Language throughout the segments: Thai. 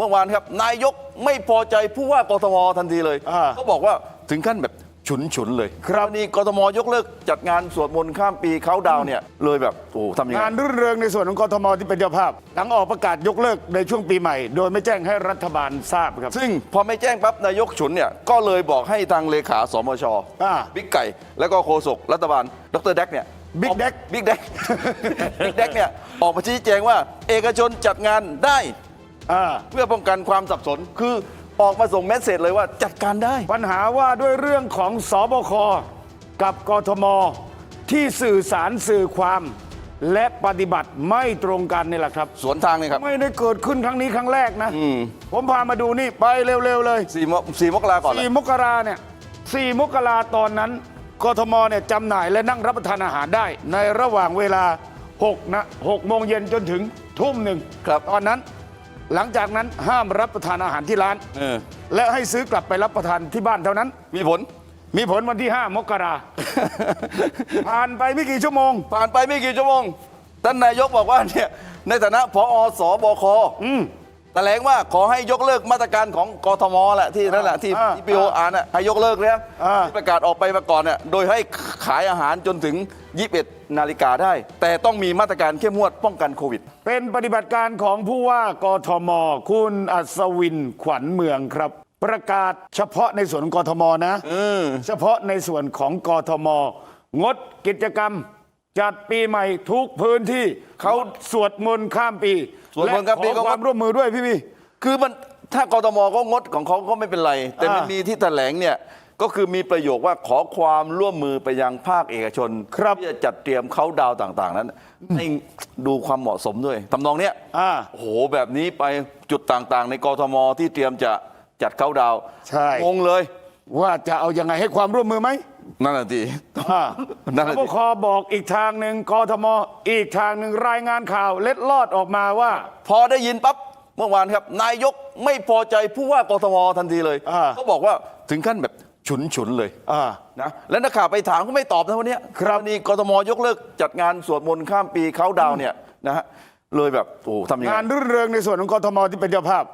เมื่อวานครับนายกไม่พอใจผู้ว่ากทมทันทีเลยอ่าเขาบอกว่าถึงขั้นแบบฉุนฉุนๆเลยครับนี่กทมยกเลิกจัดงานสวดมนต์ข้ามปีเขาดาวน์เนี่ยเลยแบบโอ้ทำยังไง งานรื่นเริงในส่วนของกทมที่เป็นเจ้าภาพ หลังออกประกาศยกเลิกในช่วงปีใหม่ โดยไม่แจ้งให้รัฐบาลทราบครับ ซึ่งพอไม่แจ้งปั๊บนายกฉุนเนี่ยก็เลยบอกให้ทางเลขาสมชอ่าบิ๊กไก่ แล้วก็โฆษกรัฐบาลดรแดกเนี่ยบิ๊กแดกบิ๊กแดก บิ๊กแดกเนี่ยออกมาชี้แจงว่า เอกชนจัดงานได้ อ่าเพื่อป้องกันความสับสนคือออกมาส่งเมสเซจเลยว่าจัดการได้ ปัญหาว่าด้วยเรื่องของสบคกับกทม ที่สื่อสารสื่อความ และปฏิบัติไม่ตรงกันนี่แหละครับ สวนทางเลยครับไม่ได้เกิดขึ้นครั้งนี้ครั้งแรกนะ ผมพามาดูนี่ไปเร็วๆเลยสี่มสี่มกราก่อนสี่เลยมกราเนี่ยสี่มกราตอนนั้นกทมเนี่ยจำหน่ายและนั่งรับประทานอาหารได้ ในระหว่างเวลา6นะ6โมงเย็นจนถึงทุ่มหนึ่งครับตอนนั้น หลังจากนั้นห้ามรับประทานอาหารที่ร้าน เออ และให้ซื้อกลับไปรับประทานที่บ้านเท่านั้น มีผล มีผลวันที่ 5 มกรา ผ่านไปไม่กี่ชั่วโมง ผ่านไปไม่กี่ชั่วโมง ท่านนายกบอกว่าเนี่ยในฐานะพอสบค แถลงว่าขอให้ยกเลิกมาตรการของกทมแหละที่นั่นแหละที่อ่าที่พีโออ่านน่ะให้ยกเลิกแล้วอ่า ที่ประกาศออกไปมาก่อนเนี่ยโดยให้ขายอาหารจนถึง 21 นาฬิกาได้ แต่ต้องมีมาตรการเข้มงวดป้องกันโควิด เป็นปฏิบัติการของผู้ว่ากทม คุณอัศวินขวัญเมืองครับ ประกาศเฉพาะในส่วนของกทมนะเฉพาะในส่วนของกทม งดกิจกรรม จัดปีใหม่ทุกพื้นที่เขาสวดมนต์ข้ามปีสวดมนต์ข้ามปีและขก็ อความร่วมมือด้วยพี่พี่ คือมันถ้ากทมก็งดของเขาก็ไม่เป็นไร แต่มันอ่ามีมีที่แถลงเนี่ยก็คือมีประโยคว่าขอความร่วมมือไปยังภาคเอกชนครับ ที่จะจัดเตรียมเขาดาวน์ต่าง ๆ นั้นให้ดูความเหมาะสมด้วยทำนองเนี้ย อ่า โอ้โหแบบนี้ไปจุดต่างๆ ในกทมที่เตรียมจะจัดเขาดาวน์ใช่ งงเลย ว่าจะเอายังไงให้ความร่วมมือไหม นั่นแหละทีอ่านั่นสแหละบสิคบอกอีกทางหนึ่งกทมอีกทางหนึ่งรายงานข่าวเล็ดลอดออกมาว่า พอได้ยินปั๊บเมื่อวานครับ นายกไม่พอใจผู้ว่ากทมทันทีเลยอ่า เขาบอกว่าถึงขั้นแบบฉุนฉุนๆเลยอ่า นะแล้วนักข่าวไปถามก็ไม่ตอบนะวันเนี้ยครับวันนี้กทมยกเลิกจัดงานสวดมนต์ข้ามปีเขาดาวน์เนี่ยนะฮะเลยแบบโอ้โหทำยังไง งานรื่นเริงในส่วนของกทมที่เป็นเจ้าภาพ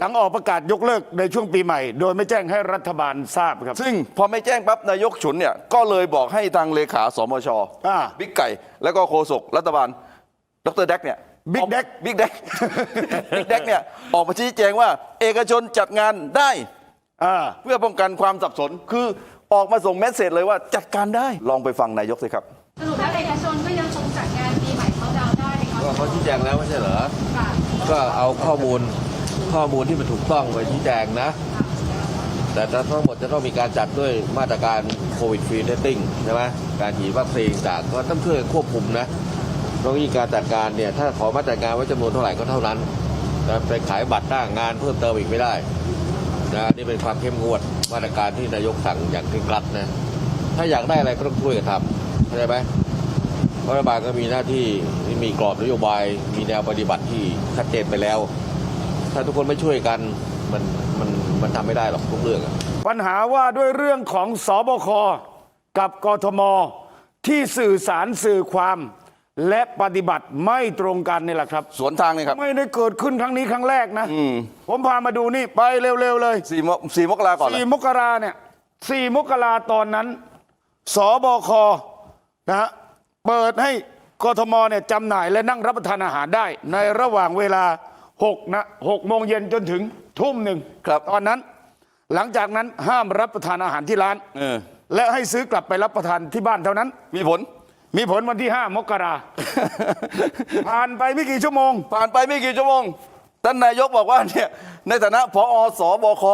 หลังออกประกาศยกเลิกในช่วงปีใหม่ โดยไม่แจ้งให้รัฐบาลทราบครับ ซึ่งพอไม่แจ้งปั๊บนายกฉุนเนี่ยก็เลยบอกให้ทางเลขาสมชอ่า บิ๊กไก่ แล้วก็โฆษกรัฐบาล ดรแดกเนี่ยบิ๊กแดกบิ๊กแดก บิ๊กแดกเนี่ยออกมาชี้แจงว่า เอกชนจัดงานได้ อ่า เพื่อป้องกันความสับสนคือออกมาส่งเมสเซจเลยว่าจัดการได้ลองไปฟังนายกสิครับ สรุปแล้วเอกชนก็ยังคงจัดงานปีใหม่เขาดาวน์ได้ในคก็วามเขาชี้แจงแล้วไม่ใช่เหรอ ค่ะก็เอาข้อมูล ข้อมูลที่มันถูกต้องไปชี้แจงนะ แต่ทั้งหมดจะต้องมีการจัดด้วยมาตรการโควิดฟรีเทสติ้งใช่ไหมการฉีดวัคซีนต่างก็ต้องช่วยควบคุมนะต้องมีการจัดการเนี่ยถ้าขอมาตรการไว้จำนวนเท่าไหร่ก็เท่านั้นแต่ไปขายบัตรหน้างานเพิ่มเติมอีกไม่ได้นะนี่เป็นความเข้มงวดมาตรการที่นายกสั่งอย่างเคร่งครัดนะถ้าอยากได้อะไรก็ต้องช่วยกันทำเข้าใจไหมรัฐบาลก็มีหน้าที่ที่มีกรอบนโยบาย มีแนวปฏิบัติที่ชัดเจนไปแล้ว ถ้าทุกคนไม่ช่วยกันมันมันมันทำไม่ได้หรอกทุกเรื่องอะ ปัญหาว่าด้วยเรื่องของสบคกับกทม ที่สื่อสารสื่อความ และปฏิบัติไม่ตรงกันนี่แหละครับ สวนทางเลยครับ ไม่ได้เกิดขึ้นครั้งนี้ครั้งแรกนะ ผมพามาดูนี่ไปเร็ว ๆ เลย สี่มสี่มกราก่อนเลย สี่มกราเนี่ยสี่มกราตอนนั้น สบคนะฮะเปิดให้กทมเนี่ยจำหน่ายและนั่งรับประทานอาหารได้ ในระหว่างเวลา 6นะ6โมงเย็นจนถึงทุ่มหนึ่งครับตอนนั้น หลังจากนั้นห้ามรับประทานอาหารที่ร้าน เออ และให้ซื้อกลับไปรับประทานที่บ้านเท่านั้น มีผล มีผลวันที่ 5 มกราผ่านไปไม่กี่ชั่วโมง ผ่านไปไม่กี่ชั่วโมงท่านนายกบอกว่าเนี่ยในฐานะพอสบค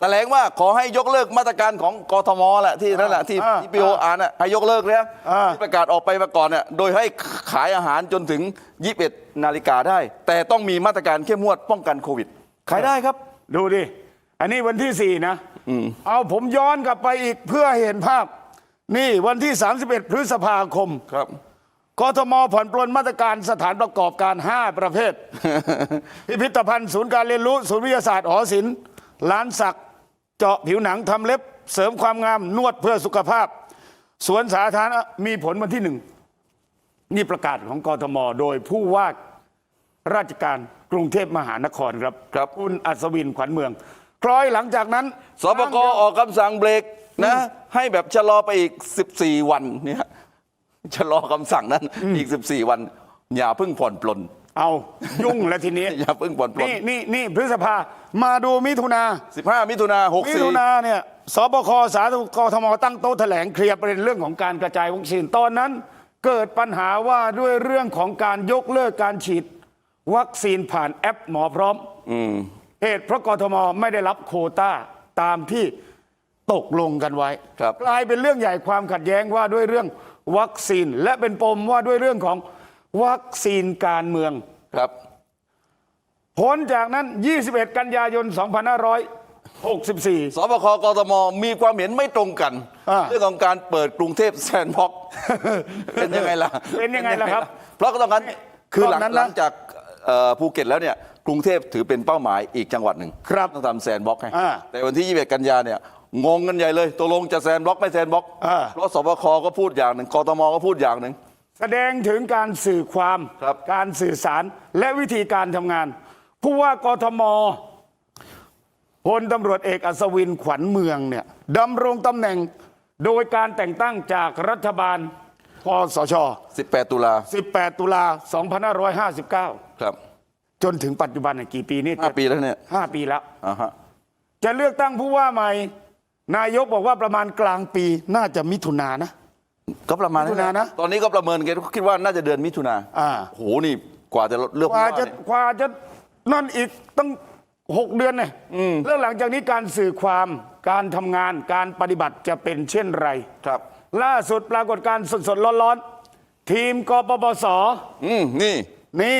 แถลงว่าขอให้ยกเลิกมาตรการของกทมแหละที่นั่นแหละที่อ่าที่พีโออ่านน่ะให้ยกเลิกแล้วอ่า ที่ประกาศออกไปมาก่อนเนี่ยโดยให้ขายอาหารจนถึง 21 นาฬิกาได้ แต่ต้องมีมาตรการเข้มงวดป้องกันโควิด ขายได้ครับ ดูดิ อันนี้วันที่สี่นะ เอาผมย้อนกลับไปอีกเพื่อให้เห็นภาพ นี่วันที่ 31 พฤษภาคมครับ กทมผ่อนปลนมาตรการสถานประกอบการ 5 ประเภท พิพิธภัณฑ์ศูนย์การเรียนรู้ ศูนย์วิทยาศาสตร์หอศิลป์ร้านสัก เจาะผิวหนังทำเล็บเสริมความงามนวดเพื่อสุขภาพ สวนสาธารณะมีผลวันที่หนึ่งนี่ประกาศของกทม โดยผู้ว่าราชการกรุงเทพมหานครครับครับคุณอัศวินขวัญเมือง คล้อยหลังจากนั้นสบกออกคำสั่งเบรกนะ ให้แบบชะลอไปอีก 14 วันเนี่ยชะลอคำสั่งนั้นอีก 14 วัน อย่าเพิ่งผ่อนปลน เอายุ่งแล้วทีนี้ อย่าเพิ่งผ่อนปลนนี่นี่นี่พฤษภามาดูมิถุนา15 มิถุนามิถุ64นาเนี่ยสบคสาธารณสุขกทมตั้งโต๊ะแถลงเคลียร์ประเด็นเรื่องของการกระจายวัคซีนตอนนั้น เกิดปัญหาว่าด้วยเรื่องของการยกเลิกการฉีด วัคซีนผ่านแอปหมอพร้อมเหตุเพราะกทมไม่ได้รับโควต้าตามที่ตกลงกันไว้ครับกลายเป็นเรื่องใหญ่ความขัดแย้งว่าด้วยเรื่องวัคซีน และเป็นปมว่าด้วยเรื่องของ วัคซีนการเมืองครับ ผลจากนั้น 21 กันยายน 2564 สบคกทมมีความเห็นไม่ตรงกัน อ่า เรื่องของการเปิดกรุงเทพแซนด์บ็อกซ์เป็นยังไงล่ะเป็นยังไงล่ะครับเพราะก็ต้องการคือหลังตอนนั้นนะหลังจากเอ่อภูเก็ตแล้วเนี่ยกรุงเทพถือเป็นเป้าหมายอีกจังหวัดหนึ่งครับต้องทำแซนด์บ็อกซ์ให้อ่าแต่วันที่ 21 กันยาเนี่ยงงกันใหญ่เลยตกลงจะแซนด์บ็อกซ์ไม่แซนด์บ็อกซ์อ่า เพราะสบคก็พูดอย่างหนึ่งกทมก็พูดอย่างหนึ่ง แสดงถึงการสื่อความครับการสื่อสารและวิธีการทำงาน ผู้ว่ากทมพลตำรวจเอกอัศวินขวัญเมืองเนี่ยดำรงตำแหน่งโดยการแต่งตั้งจากรัฐบาลคอสช 18 ตุลา18 ตุลา 2559 ครับจนถึงปัจจุบันเนี่ยกี่ปีนี่ห้าปีแล้วเนี่ยห้าปีแล้ว อ่าฮะจะเลือกตั้งผู้ว่าใหม่ นายกบอกว่าประมาณกลางปีน่าจะมิถุนานะ ก็ประมาณมิถุนานะ ตอนนี้ก็ประเมินกันคิดว่าน่าจะเดือนมิถุนาอ่า โหนี่กว่าจะเลือกกว่าผู้จะเนี่ย กว่าจะนั่นอีกตั้งหกเดือนเนี่ยแล้วหลังจากนี้การสื่อความการทำงานการปฏิบัติจะเป็นเช่นไรครับ ล่าสุดปรากฏการณ์สดๆร้อนๆ ทีมกปปส อืมนี่นี่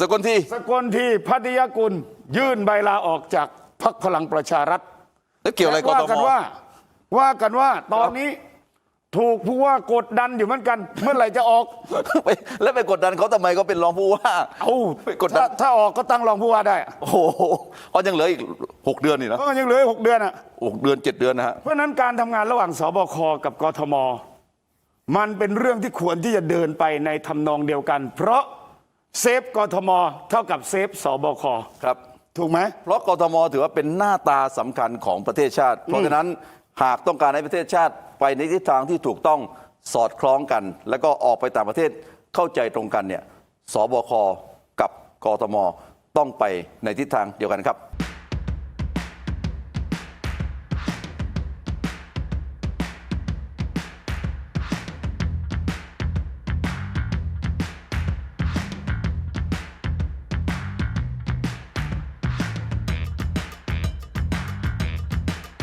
สกลทีสกลทีพัทยากุล ยื่นใบลาออกจากพักพลังประชารัฐแล้วเกี่ยวอะไรกว่าทกันม ว่า ว่ากันว่าตอนนี้ ถูกผู้ว่ากดดันอยู่เหมือนกัน เมื่อไหร่จะออก ไปแล้วไปกดดันเขาทำไมเขาเป็นรองผู้ว่า เอาไปกดดัถ้านถ้าออกก็ตั้งรองผู้ว่าได้โอ้โหเขายังเหลืออีกหกเดือนนี่นะเพราะมันยังเหลืออีกหกเดือนอะ หกเดือนเจ็ดเดือนนะฮะ เพราะฉะนั้นการทำงานระหว่างสบคกับกทม มันเป็นเรื่องที่ควรที่จะเดินไปในทำนองเดียวกัน เพราะเซฟกทม เท่ากับเซฟสบคครับ ถูกไหม เพราะกทมถือว่าเป็นหน้าตาสำคัญของประเทศชาติ เพราะฉะนั้น หากต้องการให้ประเทศชาติไปในทิศทางที่ถูกต้องสอดคล้องกัน แล้วก็ออกไปต่างประเทศเข้าใจตรงกันเนี่ยสบคกับกทมต้องไปในทิศทางเดียวกันครับ